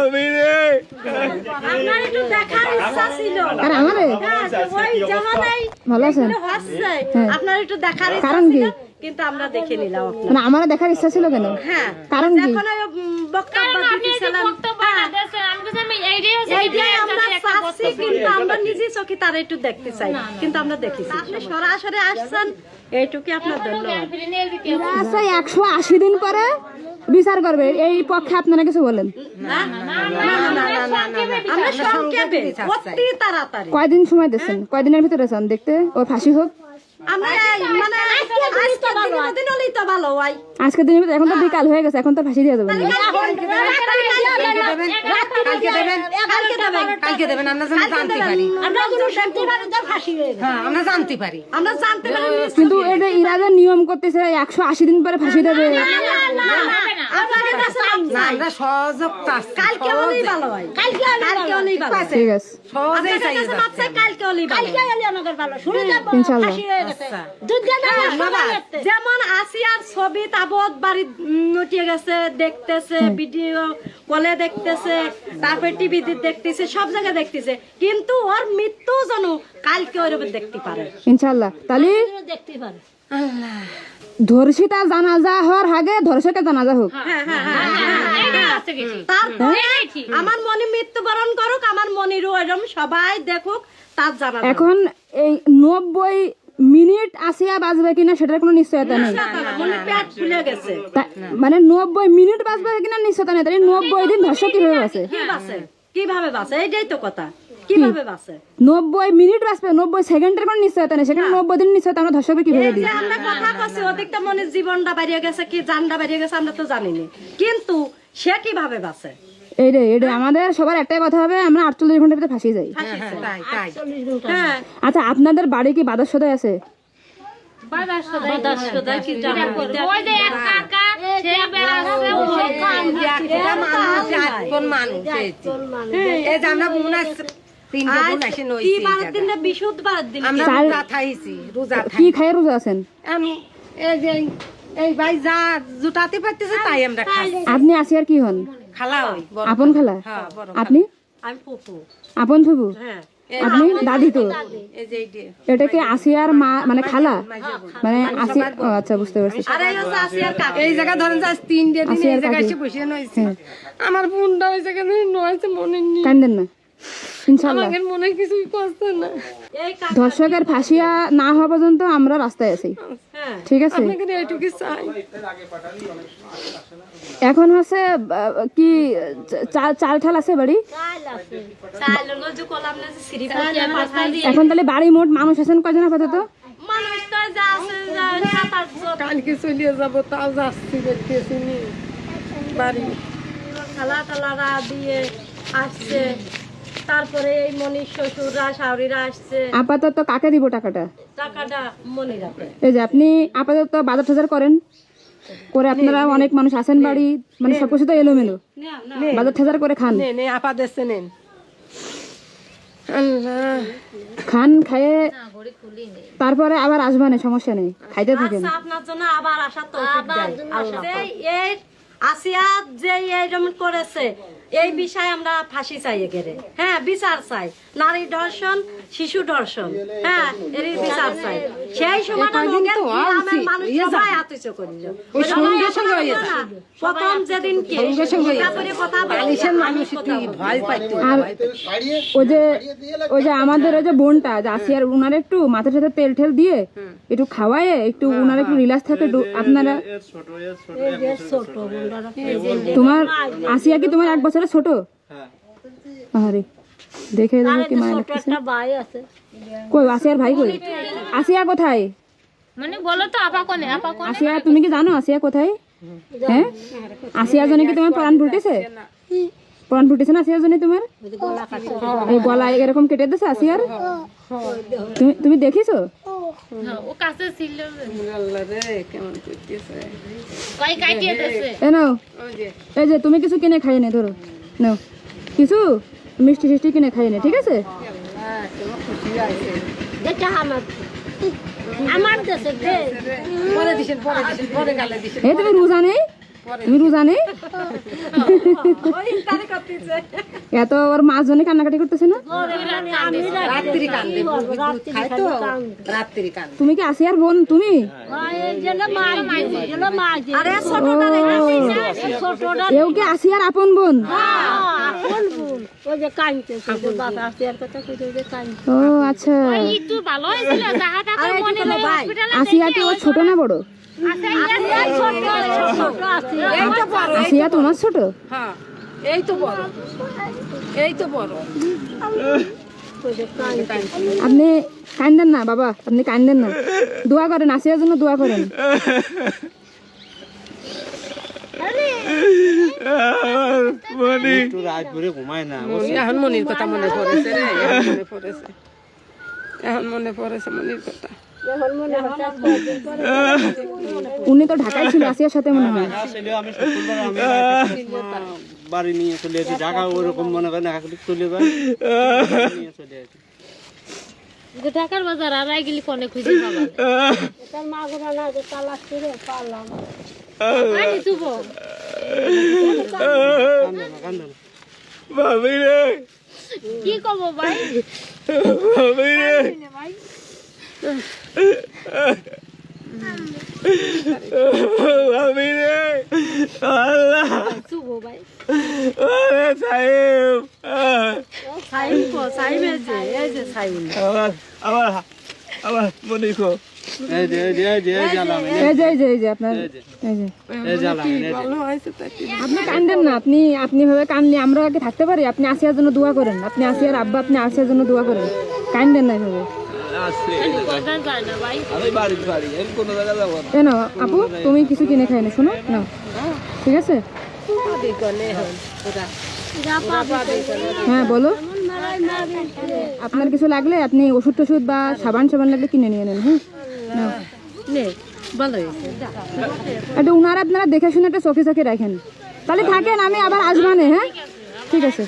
আমি রে আপনার একটু দেখার ইচ্ছা ছিল। আর আমারে? হ্যাঁ, ওই জামানাই ভালো আছেন এগুলো হচ্ছে। হ্যাঁ। আপনার একটু দেখার ইচ্ছা কারণ কি? কিন্তু আমরা দেখে নিলাম মানে আমারও দেখার ইচ্ছা ছিল কেন? হ্যাঁ কারণ কি? যখন বক্তব্য হ্যাঁ। কিন্তু আমরা নিজে চোখে তারা একটু দেখতে চাই কিন্তু আমরা আপনি সরাসরি আসছেন এইটুকু আপনার ধন্যবাদ। আচ্ছা একশো আশি দিন পরে বিচার করবে এই পক্ষে আপনারা কিছু বলেন কয়দিন সময় দিচ্ছেন কয়দিনের ভিতরে চান দেখতে ও ফাঁসি হোক মানে আজকে দিন হয় এখন তো বিকাল হয়ে গেছে এখন তো ফাঁসি দিয়ে দেবেন না। কালকে দেবেন কালকে দেবেন কালকে দেবেন আমরা যেন জানতে পারি আমরা কোনো শান্তি পারে তার ফাঁসি হয়ে যাবে। হ্যাঁ আমরা জানতে পারি আমরা জানতে পারি কিন্তু এটা ইরা নিয়ম করতেছে একশো আশি দিন পরে ফাঁসি দেবে আপনাদের কাছে আমি না চাই। আমরা সহযোগ চাচ্ছি কালকে হলেই ভালো হয় কালকে কালকে হলেই ভালো হয়। ঠিক আছে সহজেই আপনাদের চাই কাছে মাপ চাই, কালকে হলেই ভালো হয়। ইনশাল্লাহ যেমন আসিয়ার ছবি তাবৎ বাড়ি নটিয়ে গেছে দেখতেছে ভিডিও কলে দেখতেছে তারপরে টিভিতে দেখতেছে সব জায়গায় দেখতেছে কিন্তু ওর মৃত্যু যেন কালকে ওইরকম দেখতে পারে ইনশাল্লাহ তাহলে দেখতে পারে ধর্ষিতা জানাজা হওয়ার আগে ধর্ষকের জানাজা হোক হ্যাঁ হ্যাঁ হ্যাঁ হ্যাঁ, আমার মনে মৃত্যুবরণ করুক আমার মনিরও এরকম সবাই দেখুক তার জানা এখন এই নব্বই মিনিট আসিয়া বাজবে কিনা সেটার কোনো নিশ্চয়তা নেই মনে মানে নব্বই মিনিট বাজবে কিনা নিশ্চয়তা নেই তাহলে নব্বই দিন ধর্ষক কীভাবে বাঁচে কীভাবে বাসে এইটাই তো কথা কীভাবে বাসে নব্বই মিনিট বাঁচবে নব্বই সেকেন্ডের কোনো নিশ্চয়তা নেই সেখানে নব্বই দিন নিশ্চয়তা আমরা ধর্ষককে কীভাবে দিই আমরা কথা কছি মনে জীবনটা বাড়িয়ে গেছে কি জানটা বাড়িয়ে গেছে আমরা তো জানি না কিন্তু সে কীভাবে বাসে এই রে এই আমাদের সবার একটাই কথা হবে আমরা আটচল্লিশ ঘণ্টার ভিতরে ফাঁসি যাই। তাই তাই। হ্যাঁ। আচ্ছা আপনাদের বাড়ি কি বাদার সদায় আছে। কি আস আসে চাল- রোজা আছেন? আমি এই যে ভাই যা জুটাতে পারতেছে তাই আমরা খাই আপনি আসিয়ার কি হন? খালা ওই বড় আপন খালা। হ্যাঁ বড় আপনি? আমি ফুফু। আপন ফুবু হ্যাঁ। আপনি দাদি তো? এই যে এই যে। এটা কি আসিয়ার মা মানে খালা? মানে আসি ও আচ্ছা বুঝতে পারছি। আর এই হচ্ছে আসিয়ার কাকা। এই জায়গা ধরেন যে আজ তিনটে দিন এই আর জায়গায় কাকি। এসে বসে নইছি আমার বোনটা ওই নয়েছে মনে নেই। কান্দেন না। ইনশাল্লাহ। আমাকে মনে কিছুই না। এই কাকা ধর্ষকের ফাঁসিয়া না হওয়া পর্যন্ত আমরা রাস্তায় আছি। হ্যাঁ ঠিক আছে। এখন হচ্ছে কি চাল ঠাল আছে বাড়ি? এখন তাহলে বাড়ি মোট মানুষ আছেন আপাতত? কালকে চলিয়ে যাব তাও যাচ্ছি দেখতেছি বাড়ি। খালা টালারা দিয়ে আসছে। তারপরে এই মনির শ্বশুররা শাশুড়িরা আসছে। আপাতত কাকে দিব টাকাটা? এই যে আপনি আপাতত বাজার টাজার করেন করে আপনারা অনেক মানুষ আছেন বাড়ি মানে সবকিছু তো এলোমেলো। বাজার টাজার করে খান। নে নে খান খায়ে তারপরে আবার আসবানে সমস্যা নেই খাইতে থাকেন। আচ্ছা আপনার জন্য আবার আসা তো এই আসিয়া যে এইরকম করেছে এই বিষয়ে আমরা ফাঁসি চাই গেলে হ্যাঁ বিচার চাই। নারী ধর্ষণ শিশু ধর্ষণ। হ্যাঁ এর বিচার চাই। সেই সময় মানুষ সবাই আতিথ্য করিল। ওই। প্রথম যেদিন কে কথা যে ওই যে আমাদের ওই যে বোনটা যে আসিয়ার উনার একটু মাথার সাথে তেল ঠেল দিয়ে একটু খাওয়ায় একটু উনার একটু রিল্যাক্স থাকে আপনারা তোমার আসিয়া কি তোমার এক বছরের ছোট? আরে দেখে দেখে কি মায়া আছে। কই আসিয়ার ভাই কই? আসিয়া কোথায়? মানে বলো তো আপা কোনে? আপা কোনে? আসিয়া তুমি কি জানো আসিয়া কোথায়? হ্যাঁ? আসিয়া জন্য কি তোমার প্রাণ ফুটেছে? প্রাণ ফুটেছে না আসিয়ার জন্য তোমার? এই গলা এরকম কেটে দিছে আসিয়ার? তুমি তুমি দেখিছো? ও কাছে ছিল। আল্লাহ রে কেমন করতেছে? কই কাটিয়ে দেছে এ নাও। এই যে তুমি কিছু কিনে খাইয়ে নে ধরো। নাও। কিছু মিষ্টি টিষ্টি কিনে খাইয়ে নে ঠিক আছে? হ্যাঁ আছে। আমার। আমার দেশে পরে দিছেন পরে দিছেন পরে গালে দিছেন। এই তুমি রোজা নেই? তুমি রোজা নেই এত ওর মাছ জন্য কান্নাকাটি করতেছে না? তুমি কি আসি আর বোন তুমি? কেউ কি আসি আর আপন বোন। ও আচ্ছা। একটু ভালো হয়েছিল যাহা তাকে মনে হয় হসপিটালে আসিয়া ও ছোট না বড়? আসিয়া তোমার ছোট? হ্যাঁ এই তো বড়। এই তো বড়। আপনি কান্দেন না বাবা আপনি কান্দেন না। দোয়া করেন আসিয়ার জন্য দোয়া করেন একটু রাত ভরে ঘুমায় না এখন মনির কথা মনে পড়েছে রে মনে পড়েছে। এখন মনে পড়েছে মনির কথা। উনি তো ঢাকায় ছিল আসিয়ার সাথে মনে হয়। আমি বাড়ি নিয়ে চলে আসি ঢাকা ওরকম মনে করেন চলে যায়। নিয়ে চলে আসি। ঢাকার বাজার আর আই গেলি কোনে খুঁজে পাবা আনি তুব কান্দো না। কান্দো না কি কব ভাই? সাইম কো সাইম এই যে এই যে সাইম এই যে এই যে এই যে এই জ্বালাম এই আপনার না আপনি আপনি ভাবে কি থাকতে পারি আপনি জন্য করেন আপনি আব্বা আপনি জন্য করেন না না আপু তুমি কিছু কিনে খাই না শোনো নাও ঠিক আছে হ্যাঁ বলো আপনার কিছু লাগলে আপনি ওষুধ টষুধ বা সাবান সাবান লাগলে কিনে নিয়ে নেন হ্যাঁ হয়েছে। একটু উনার আপনারা দেখে শুনে একটা চোখে চোখে রাখেন। তাহলে থাকেন, আমি আবার আসবানে হ্যাঁ? ঠিক আছে।